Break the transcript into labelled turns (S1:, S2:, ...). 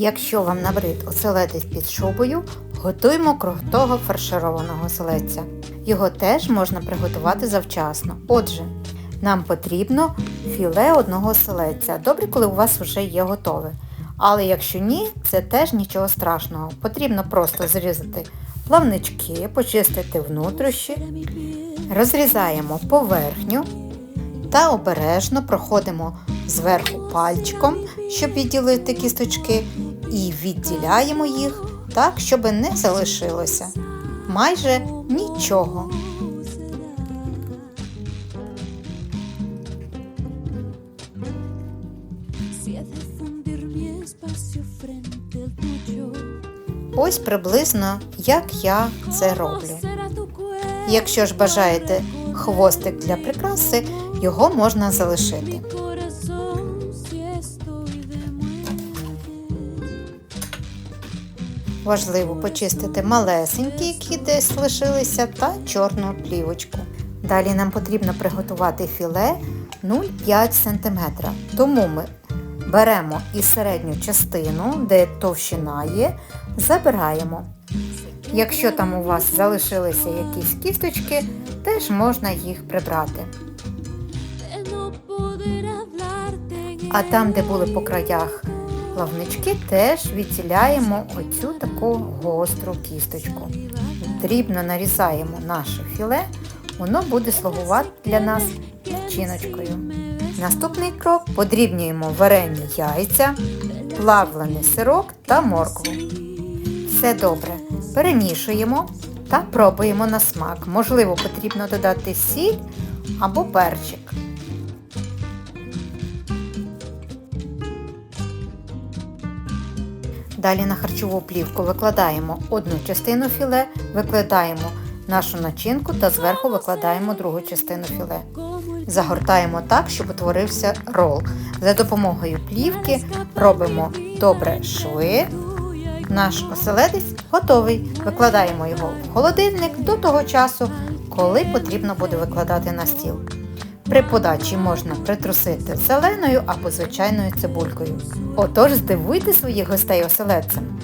S1: Якщо вам набрид оселедець під шубою, готуємо крутого фаршированого оселедця. Його теж можна приготувати завчасно. Отже, нам потрібно філе одного оселедця. Добре, коли у вас вже є готове. Але якщо ні, це теж нічого страшного. Потрібно просто зрізати плавнички, почистити внутрішні, розрізаємо поверхню та обережно проходимо зверху пальчиком, щоб відділити кісточки, і відділяємо їх так, щоб не залишилося. Майже нічого. Ось приблизно як я це роблю. Якщо ж бажаєте хвостик для прикраси, його можна залишити. Важливо почистити малесенькі, які десь лишилися, та чорну плівочку. Далі нам потрібно приготувати філе 0,5 см. Тому ми беремо і середню частину, де товщина є, забираємо. Якщо там у вас залишилися якісь кісточки, теж можна їх прибрати. А там, де були по краях плавнички, теж відділяємо оцю таку гостру кісточку. Дрібно нарізаємо наше філе, воно буде слугувати для нас начиночкою. Наступний крок подрібнюємо варені яйця, плавлений сирок та моркву. Все добре. Перемішуємо та пробуємо на смак. Можливо, потрібно додати сіль або перчик. Далі на харчову плівку викладаємо одну частину філе, викладаємо нашу начинку та зверху викладаємо другу частину філе. Загортаємо так, щоб утворився рол. За допомогою плівки робимо добре шви. Наш оселедець готовий. Викладаємо його в холодильник до того часу, коли потрібно буде викладати на стіл. При подачі можна притрусити зеленою або звичайною цибулькою. Отож здивуйте своїх гостей оселедцем.